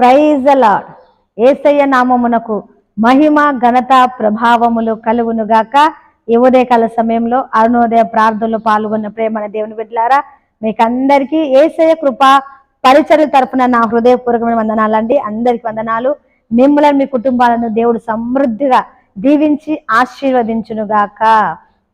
Praise lord ఏసయ్య నామమునకు మహిమ ఘనత ప్రభావములు కలుగునుగాక ఈ ఉదయకాల సమయంలో అరుణోదయ ప్రార్థనలో పాల్గొన్న ప్రేమన దేవుని బిడ్డలారా మీకు అందరికీ ఏసయ్య కృప పరిచర్ల తరపున నా హృదయపూర్వకమైన వందనాలండి. అందరికి వందనాలు. మిమ్మల్ని మీ కుటుంబాలను దేవుడు సమృద్ధిగా దీవించి ఆశీర్వదించునుగాక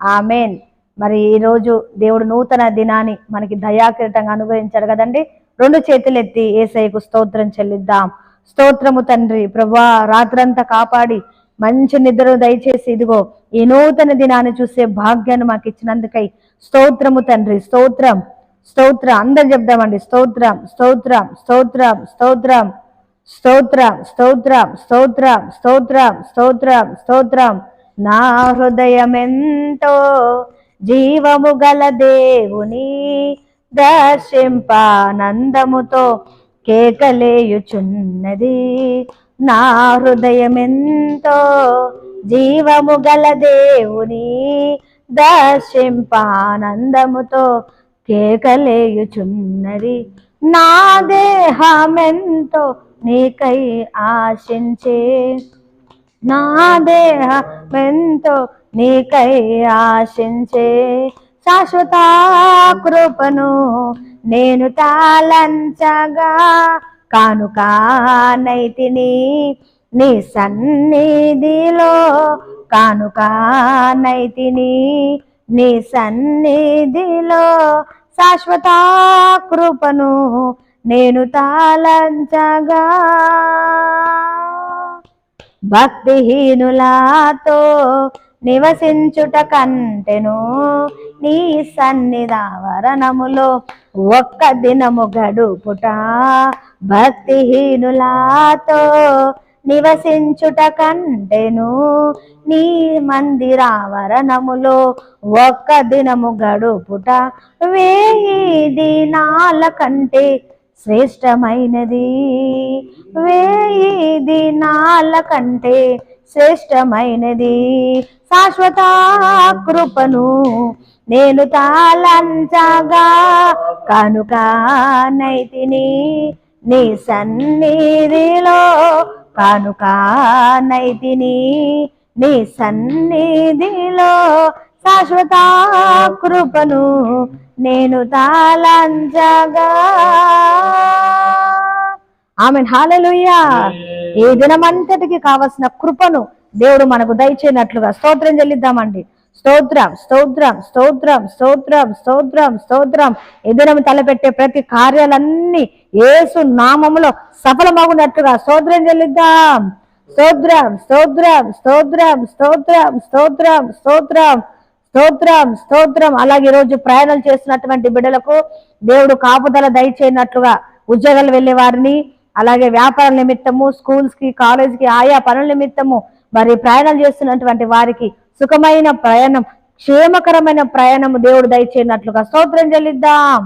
ఆమెన్. మరి ఈ రోజు దేవుడు నూతన దినాన్ని మనకి దయాకిరీటంగా అనుగ్రహించాడు కదండి. రెండు చేతులు ఎత్తి ఏసైకు స్తోత్రం చెల్లిద్దాం. స్తోత్రము తండ్రి ప్రభా రాత్రంతా కాపాడి మంచి నిద్రను దయచేసి ఇదిగో ఈ నూతన దినాన్ని చూసే భాగ్యాన్ని మాకు ఇచ్చినందుకై స్తోత్రము తండ్రి స్తోత్రం స్తోత్రం అందరు చెప్దామండి. స్తోత్రం స్తోత్రం స్తోత్రం స్తోత్రం స్తోత్రం స్తోత్రం స్తోత్రం స్తోత్రం స్తోత్రం స్తోత్రం. నా హృదయమెంతో జీవము గల దేవుని దర్శింపానందముతో కేకలేయుచున్నది. నా హృదయమెంతో జీవము గల దేవుని దర్శింపానందముతో కేకలేయుచున్నది. నా దేహమెంతో నీకై ఆశించే నా దేహమెంతో నీకై ఆశించే శాశ్వత కృపను నేను తాళంచగా కానుకానైతిని నీ సన్నిధిలో కానుకానైతిని నీ సన్నిధిలో శాశ్వత కృపను నేను తాళంచగా భక్తిహీనులాతో నివసించుట కంటెను నీ సన్నిధావరణములో ఒక్క దినము గడుపుట భక్తిహీనులాతో నివసించుట కంటెను నీ మందిరావరణములో ఒక్క దినము గడుపుట వేయి దినాల కంటే శ్రేష్టమైనది. వేయి దినాల కంటే శ్రేష్టమైనది. శాశ్వత కృపను నేను తాళంచగా కనుక నైతిని నీ సన్నిధిలో కానుక నైతిని నీ సన్నిధిలో శాశ్వత కృపను నేను తాళంచగా. ఆమె హాలలుయ్యా ఈ దినమంతటికి కావలసిన కృపను దేవుడు మనకు దయచేయనట్లుగా స్తోత్రం చెల్లిద్దామండి. స్తోత్రం స్తోత్రం స్తోత్రం స్తోత్రం స్తోత్రం స్తోత్రం. దినం తలపెట్టే ప్రతి కార్యాలన్నీ యేసు నామములో సఫలమగునట్లుగా స్తోత్రం చెల్లిద్దాం. స్తోత్రం స్తోత్రం స్తోత్రం స్తోత్రం స్తోత్రం స్తోత్రం. స్తోత్రం స్తోత్రం. అలాగే ఈరోజు ప్రయాణాలు చేస్తున్నటువంటి బిడ్డలకు దేవుడు కాపుదల దయచేయనట్లుగా ఉద్యోగాలు వెళ్ళే వారిని అలాగే వ్యాపార నిమిత్తము స్కూల్స్కి కాలేజ్కి ఆయా పనుల నిమిత్తము మరి ప్రయాణాలు చేస్తున్నటువంటి వారికి సుఖమైన ప్రయాణం క్షేమకరమైన ప్రయాణము దేవుడు దయచేయనట్లుగా స్తోత్రం చెల్లిద్దాం.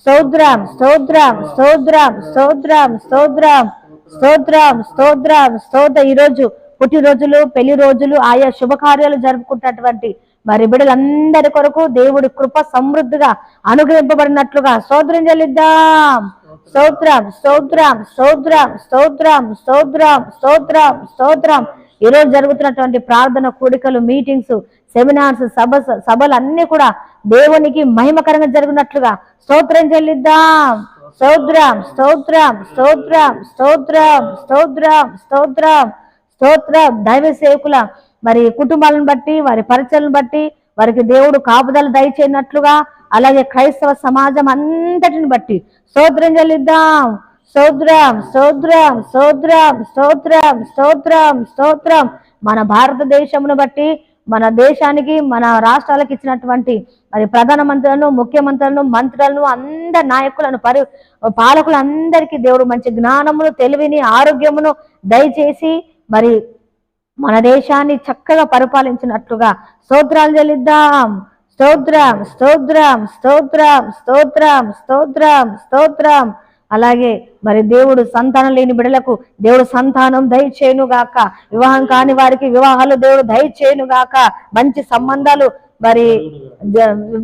స్తోత్రం స్తోత్రం స్తోత్రం స్తోత్రం స్తోత్రం స్తోత్రం స్తోత్రం స్తోత్ర. ఈరోజు పుట్టినరోజులు పెళ్ళి రోజులు ఆయా శుభకార్యాలు జరుపుకుంటున్నటువంటి మరి బిడ్డలందరి కొరకు దేవుడి కృప సమృద్ధిగా అనుగ్రహింపబడినట్లుగా స్తోత్రం చెల్లిద్దాం. స్తోత్రం స్తోత్రం స్తోత్రం స్తోత్రం స్తోత్రం స్తోత్రం స్తోత్రం. ఈరోజు జరుగుతున్నటువంటి ప్రార్థన కూడికలు మీటింగ్స్ సెమినార్స్ సభ సభలు అన్ని కూడా దేవునికి మహిమకరంగా జరిగినట్లుగా స్తోత్రం చెల్లిద్దాం. స్తోత్రం స్తోత్రం స్తోత్రం స్తోత్రం స్తోత్రం స్తోత్రం. స్తోత్రం. దైవ సేవకుల మరి కుటుంబాలను బట్టి వారి పరిచయలను బట్టి వారికి దేవుడు కాపుదలు దయచేయనట్లుగా అలాగే క్రైస్తవ సమాజం అంతటిని బట్టి స్తోత్రం చెల్లిద్దాం. స్తోత్రం స్తోత్రం స్తోత్రం స్తోత్రం స్తోత్రం స్తోత్రం. మన భారతదేశమును బట్టి మన దేశానికి మన రాష్ట్రాలకు ఇచ్చినటువంటి మరి ప్రధానమంత్రులను ముఖ్యమంత్రులను మంత్రులను అందరి నాయకులను పరి పాలకులందరికీ దేవుడు మంచి జ్ఞానమును తెలివిని ఆరోగ్యమును దయచేసి మరి మన దేశాన్ని చక్కగా పరిపాలించినట్లుగా స్తోత్రాలు చెల్లిద్దాం. స్తోత్రం స్తోత్రం స్తోత్రం స్తోత్రం స్తోత్రం స్తోత్రం. అలాగే మరి దేవుడు సంతానం లేని బిడలకు దేవుడు సంతానం దయచేయును గాక. వివాహం కాని వారికి వివాహాలు దేవుడు దయచేయును గాక. మంచి సంబంధాలు మరి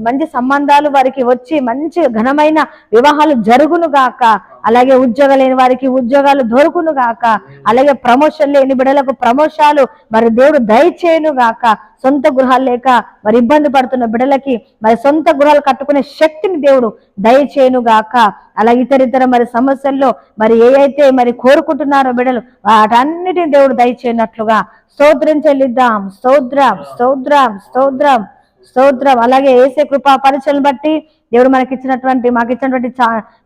మంచి సంబంధాలు వారికి వచ్చి మంచి ఘనమైన వివాహాలు జరుగును గాక. అలాగే ఉద్యోగం లేని వారికి ఉద్యోగాలు దొరుకును గాక. అలాగే ప్రమోషన్ లేని బిడ్డలకు ప్రమోషాలు మరి దేవుడు దయచేయను గాక. సొంత గృహాలు లేక మరి ఇబ్బంది పడుతున్న బిడ్డలకి మరి సొంత గృహాలు కట్టుకునే శక్తిని దేవుడు దయచేయను గాక. అలాగే ఇతరితర మరి సమస్యల్లో మరి ఏ మరి కోరుకుంటున్నారో బిడ్డలు వాటన్నిటిని దేవుడు దయచేయనట్లుగా. స్తోత్రం చెల్లిద్దాం. స్తోత్రం స్తోత్రం స్తోత్రం. స్తోత్రం. అలాగే ఏసే కృపా పరిచయం బట్టి దేవుడు మనకి ఇచ్చినటువంటి మాకు ఇచ్చినటువంటి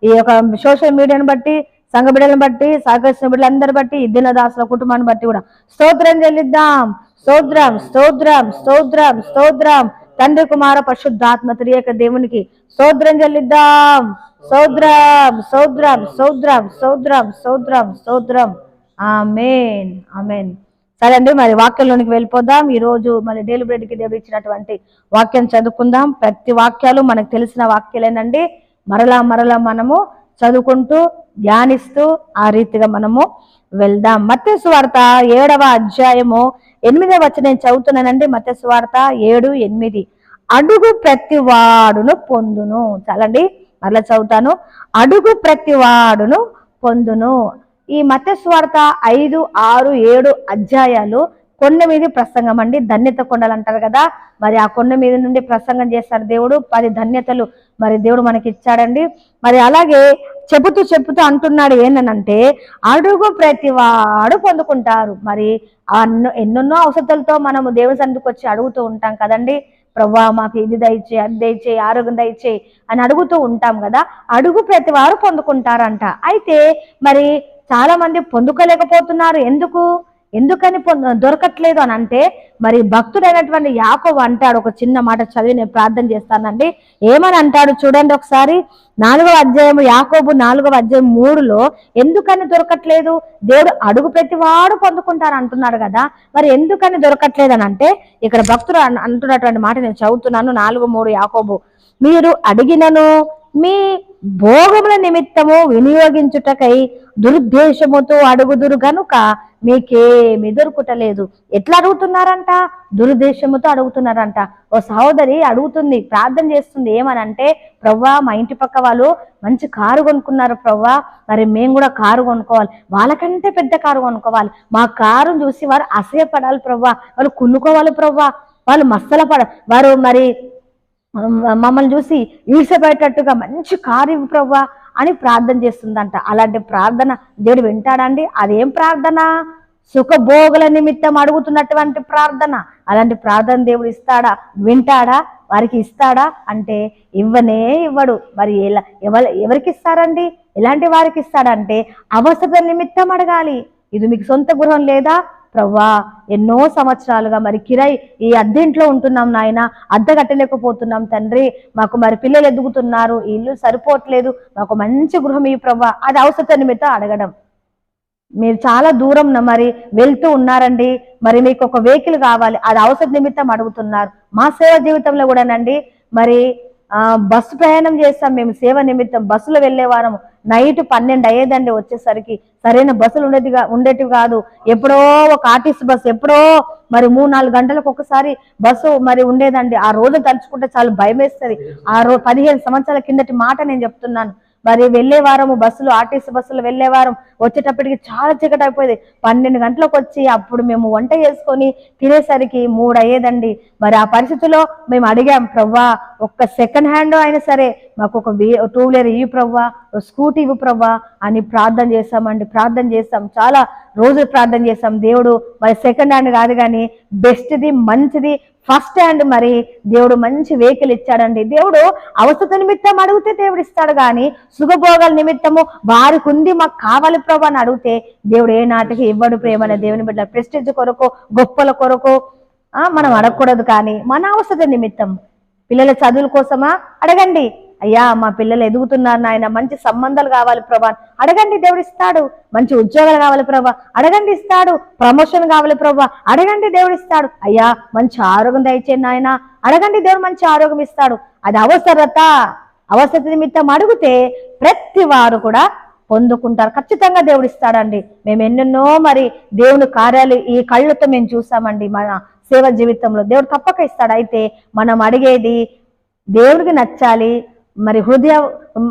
ఈ యొక్క సోషల్ మీడియాను బట్టి సంఘ బిడ్డలను బట్టి సహకరిస్తున్న బిడ్డలందరి బట్టి ఈ దినదాసుల కుటుంబాన్ని బట్టి కూడా. స్తోత్రం చెల్లిద్దాం. స్తోత్రం స్తోత్రం స్తోత్రం స్తోత్రం. తండ్రి కుమార పరిశుద్ధాత్మ త్రియక దేవునికి స్తోత్రం చెల్లిద్దాం. సోద్రం సోద్రం సోద్రం సోద్రం సోద్రం సోద్రం ఆమెన్. ఆమెన్. సరే అండి మరి వాక్యంలోనికి వెళ్ళిపోదాం. ఈ రోజు మరి డైలీ బ్రెడ్ దేవుడు ఇచ్చినటువంటి వాక్యం చదువుకుందాం. ప్రతి వాక్యాలు మనకు తెలిసిన వాక్యాలేనండి. మరలా మరలా మనము చదువుకుంటూ ధ్యానిస్తూ ఆ రీతిగా మనము వెళ్దాం. మత్స్సు వార్త ఏడవ అధ్యాయము ఎనిమిదవ వచ్చి నేను చదువుతున్నానండి. మత్స్సు వార్త ఏడు ఎనిమిది. అడుగు ప్రతి వాడును పొందును. చాలండి మరలా చదువుతాను. అడుగు ప్రతి వాడును పొందును. ఈ మత్స్వార్త ఐదు ఆరు ఏడు అధ్యాయాలు కొండ మీద ప్రసంగం అండి. ధన్యత కొండలు అంటారు కదా. మరి ఆ కొండ మీద నుండి ప్రసంగం చేస్తారు దేవుడు. పది ధన్యతలు మరి దేవుడు మనకి ఇచ్చాడండి. మరి అలాగే చెబుతూ చెబుతూ అంటున్నాడు ఏంటనంటే అడుగు ప్రతివాడు పొందుకుంటారు. మరి ఆ ఎన్నెన్నో అవసరాలతో మనము దేవుని సన్నిధికి వచ్చి అడుగుతూ ఉంటాం కదండి. ప్రవ్వా మాకు ఇది దయచేయి అది దయచేయి ఆరోగ్యం దయచేయి అని అడుగుతూ ఉంటాం కదా. అడుగు ప్రతి వారు పొందుకుంటారంట. అయితే మరి చాలా మంది పొందుకోలేకపోతున్నారు. ఎందుకు? ఎందుకని పొంద దొరకట్లేదు అని అంటే మరి భక్తుడైనటువంటి యాకోబు అంటాడు ఒక చిన్న మాట చదివి నేను ప్రార్థన చేస్తానండి. ఏమని అంటాడు చూడండి ఒకసారి. నాలుగవ అధ్యాయం యాకోబు నాలుగవ అధ్యాయం మూడులో ఎందుకని దొరకట్లేదు? దేవుడు అడుగు ప్రతివాడు పొందుకుంటారు అంటున్నాడు కదా. మరి ఎందుకని దొరకట్లేదు అని అంటే ఇక్కడ భక్తుడు అంటున్నటువంటి మాట నేను చదువుతున్నాను. నాలుగు మూడు యాకోబు మీరు అడిగినను మీ భోగముల నిమిత్తము వినియోగించుటకై దురుద్దేశముతో అడుగుదురు గనుక మీకేమి దొరుకుటలేదు. ఎట్లా అడుగుతున్నారంట? దురుద్దేశముతో అడుగుతున్నారంట. ఓ సహోదరి అడుగుతుంది ప్రార్థన చేస్తుంది. ఏమనంటే ప్రవ్వా మా ఇంటి పక్క వాళ్ళు మంచి కారు కొనుక్కున్నారు ప్రవ్వా. మరి మేము కూడా కారు కొనుక్కోవాలి. వాళ్ళకంటే పెద్ద కారు కొనుక్కోవాలి. మా కారును చూసి వారు అసహ్యపడాలి ప్రవ్వా. వాళ్ళు కొనుక్కోవాలి ప్రవ్వా. వాళ్ళు మస్తల పడ వారు మరి మమ్మల్ని చూసి ఈడ్చబెట్టేటట్టుగా మంచి కార్యం ప్రవ్వా అని ప్రార్థన చేస్తుందంట. అలాంటి ప్రార్థన దేవుడు వింటాడండి అదేం ప్రార్థన? సుఖభోగుల నిమిత్తం అడుగుతున్నటువంటి ప్రార్థన. అలాంటి ప్రార్థన దేవుడు ఇస్తాడా? వింటాడా? వారికి ఇస్తాడా? అంటే ఇవ్వనే ఇవ్వడు. మరి ఎలా ఎవరికి ఇస్తారండి? ఎలాంటి వారికి ఇస్తాడంటే అవసర నిమిత్తం అడగాలి. ఇది మీకు సొంత గృహం లేదా? ప్రవ్వా ఎన్నో సంవత్సరాలుగా మరి కిరై ఈ అద్దెంట్లో ఉంటున్నాం నాయన అద్దె కట్టలేకపోతున్నాం తండ్రి. మాకు మరి పిల్లలు ఎదుగుతున్నారు ఇల్లు సరిపోవట్లేదు మాకు మంచి గృహం ఈ ప్రవ్వా అది అవసర నిమిత్తం అడగడం. మీరు చాలా దూరం మరి వెళ్తూ ఉన్నారండి. మరి మీకు ఒక వెహికల్ కావాలి అది అవసర నిమిత్తం అడుగుతున్నారు. మా సేవ జీవితంలో కూడానండి మరి బస్సు ప్రయాణం చేస్తాం మేము సేవ నిమిత్తం. బస్సులో వెళ్ళే వారము నైట్ పన్నెండు అయ్యేదండి వచ్చేసరికి. సరైన బస్సులు ఉండేది ఉండేటివి కాదు. ఎప్పుడో ఒక ఆర్టీసీ బస్సు ఎప్పుడో మరి మూడు నాలుగు గంటలకు ఒకసారి బస్సు మరి ఉండేదండి. ఆ రోజు తలుచుకుంటే చాలా భయం వేస్తుంది ఆ రో పదిహేను సంవత్సరాల కిందటి మాట నేను చెప్తున్నాను. మరి వెళ్ళే వారము బస్సులు ఆర్టీసీ బస్సులు వెళ్ళే వారం వచ్చేటప్పటికి చాలా చీకటి అయిపోయేది. పన్నెండు గంటలకు వచ్చి అప్పుడు మేము వంట చేసుకొని తినేసరికి మూడు అయ్యేదండి. మరి ఆ పరిస్థితిలో మేము అడిగాం ప్రవ్వా ఒక్క సెకండ్ హ్యాండ్ అయినా సరే మాకు ఒక టూ వీలర్ ఇవి ప్రవ్వా స్కూటీ ఇవి ప్రవ్వా అని ప్రార్థన చేస్తామండి ప్రార్థన చేస్తాం చాలా రోజులు ప్రార్థన చేస్తాం దేవుడు మరి సెకండ్ హ్యాండ్ కాదు కానీ బెస్ట్ది మంచిది ఫస్ట్ హ్యాండ్ మరి దేవుడు మంచి వెహికల్ ఇచ్చాడండి. దేవుడు అవసర నిమిత్తం అడిగితే దేవుడు ఇస్తాడు కానీ సుఖభోగాల నిమిత్తము వారికి ఉంది మాకు కావాలి ప్రభు అని అడిగితే దేవుడు ఏ నాటికి ఇవ్వడు ప్రేమ దేవుని బిడ్డ ప్రెస్టేజ్ కొరకు గొప్పల కొరకు. ఆ మనం అడగకూడదు కానీ మన అవసర నిమిత్తం. పిల్లల చదువుల కోసమా? అడగండి. అయ్యా మా పిల్లలు ఎదుగుతున్నారు నాయన మంచి సంబంధాలు కావాలి ప్రభా. అడగండి దేవుడు ఇస్తాడు. మంచి ఉద్యోగాలు కావాలి ప్రభా. అడగండి ఇస్తాడు. ప్రమోషన్ కావాలి ప్రభా. అడగండి దేవుడు ఇస్తాడు. అయ్యా మంచి ఆరోగ్యం దయచేయండి నాయన. అడగండి దేవుడు మంచి ఆరోగ్యం ఇస్తాడు. అది అవసరత అవసర నిమిత్తం అడిగితే ప్రతి వారు కూడా పొందుకుంటారు. ఖచ్చితంగా దేవుడు ఇస్తాడండి. మేము ఎన్నెన్నో మరి దేవుని కార్యాలు ఈ కళ్ళతో మేము చూసామండి మన సేవ జీవితంలో. దేవుడు తప్పక ఇస్తాడు. అయితే మనం అడిగేది దేవుడికి నచ్చాలి మరి హృదయ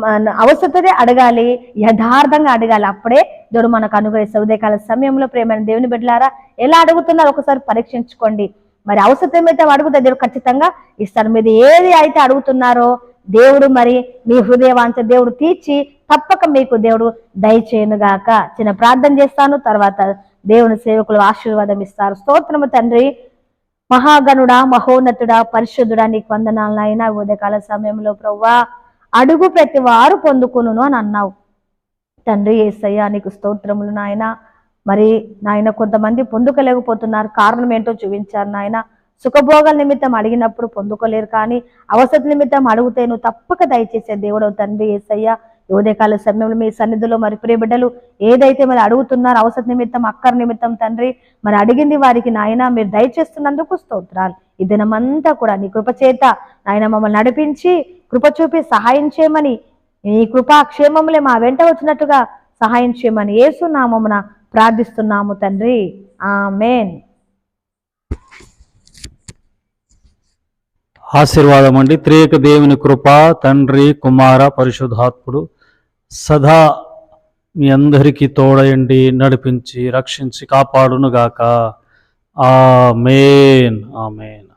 మన అవసరతనే అడగాలి యథార్థంగా అడగాలి. అప్పుడే దేవుడు మనకు అనుగ్రహిస్తారు ఉదయకాల సమయంలో ప్రేమైన దేవుని బిడ్డలారా ఎలా అడుగుతున్నారో ఒకసారి పరీక్షించుకోండి. మరి అవసరం అయితే అడుగుతే దేవుడు ఖచ్చితంగా ఇస్తాడు. మీరు ఏది అయితే అడుగుతున్నారో దేవుడు మరి మీ హృదయవాంచ దేవుడు తీర్చి తప్పక మీకు దేవుడు దయచేయనుగాక చిన్న ప్రార్థన చేస్తాను. తర్వాత దేవుని సేవకులు ఆశీర్వాదం ఇస్తారు. స్తోత్రము తండ్రి. మహాగణుడా మహోన్నతుడా పరిశుద్ధుడా నీకు వందనాలు నాయన. ఉదయకాల సమయంలో ప్రవ్వా అడుగు ప్రతి వారు పొందుకును అని అన్నావు. తండ్రి ఏసయ్యా నీకు స్తోత్రములు నాయన. మరి నాయన కొంతమంది పొందుకోలేకపోతున్నారు. కారణం ఏంటో చూపించారు నాయన. సుఖభోగాల నిమిత్తం అడిగినప్పుడు పొందుకోలేరు కానీ అవసర నిమిత్తం అడిగితే నువ్వు తప్పక దయచేసే దేవుడు తండ్రి ఏసయ్యా. ఉదయకాల సమయంలో మీ సన్నిధిలో మరి ప్రియ బిడ్డలు ఏదైతే మరి అడుగుతున్నారో అవసర నిమిత్తం అక్కర నిమిత్తం తండ్రి మరి అడిగింది వారికి నాయన మీరు దయచేస్తున్నందుకు స్తోత్రాలు. ఈ దినమంతా కూడా నీ కృప చేత నాయన మమ్మల్ని నడిపించి కృప చూపి సహాయం చేయమని నీ కృపా క్షేమములే మా వెంట వచ్చినట్టుగా సహాయం చేయమని ఏసునామమున ప్రార్థిస్తున్నాము తండ్రి. ఆమెన్. ఆశీర్వాదం అండి. త్రేక దేవుని కృప తండ్రి కుమార పరిశుద్ధాత్ముడు సదా మీ అందరికీ తోడయండి నడిపించి రక్షించి కాపాడునుగాక. ఆ మేన్